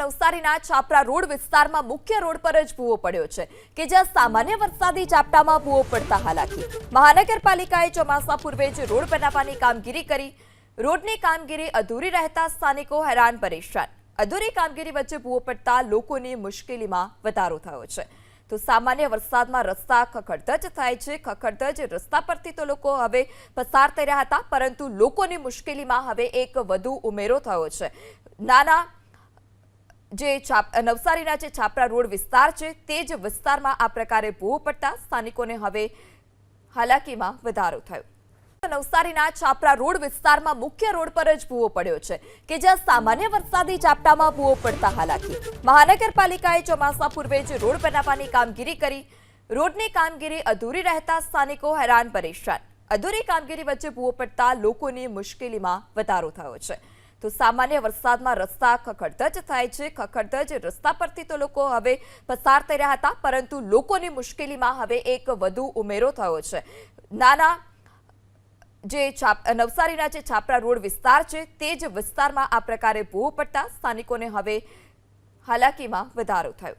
નવસારીના છાપરા રોડ વિસ્તારમાં મુખ્ય રોડ પર જ ભૂવો પડ્યો છે, કે જ્યાં સામાન્ય વરસાદી ઝાપટામાં ભૂવો પડતા હાલાકી. મહાનગરપાલિકાએ ચોમાસા પૂર્વે જ રોડ બનાવવાની કામગીરી કરી. રોડની કામગીરી અધૂરી રહેતા સ્થાનિકો હેરાન પરેશાન. અધૂરી કામગીરી વચ્ચે ભૂવો પડતા લોકોની મુશ્કેલીમાં વધારો થયો છે. તો સામાન્ય વરસાદમાં રસ્તા ખખડધજ થાય છે, ખખડધજ રસ્તા પરથી તો લોકો હવે પસાર થઈ રહ્યા હતા, પરંતુ લોકોની મુશ્કેલીમાં હવે એક વધુ ઉમેરો થયો છે. નાના જે નવસારીના જે છાપરા રોડ વિસ્તાર છે, તે જ વિસ્તારમાં આ પ્રકારે ભૂવો પડતા સ્થાનિકોને હવે હાલાકીમાં વધારો થયો. નવસારીના છાપરા રોડ વિસ્તારમાં મુખ્ય રોડ પર જ ભૂવો પડ્યો છે, કે જ્યાં સામાન્ય વરસાદી ઝાપટામાં ભૂવો પડતા હાલાકી. મહાનગરપાલિકાએ ચોમાસા પૂર્વે જ રોડ બનાવવાની કામગીરી કરી. રોડની કામગીરી અધૂરી રહેતા સ્થાનિકો હેરાન પરેશાન. અધૂરી કામગીરી વચ્ચે ભૂવો પડતા લોકોની મુશ્કેલીમાં વધારો થયો છે. તો સામાન્ય વરસાદમાં રસ્તા ખખડધજ થાય છે. ખખડધજ રસ્તા પરથી તો લોકો હવે પસાર થઈ રહ્યા હતા, પરંતુ લોકોની મુશ્કેલીમાં હવે એક વધુ ઉમેરો થયો છે. નાના જે છાપ, નવસારીના જે છાપરા રોડ વિસ્તાર છે, તે જ વિસ્તારમાં આ પ્રકારે ભૂ પડતા સ્થાનિકોને હવે હાલાકીમાં વધારો થયો.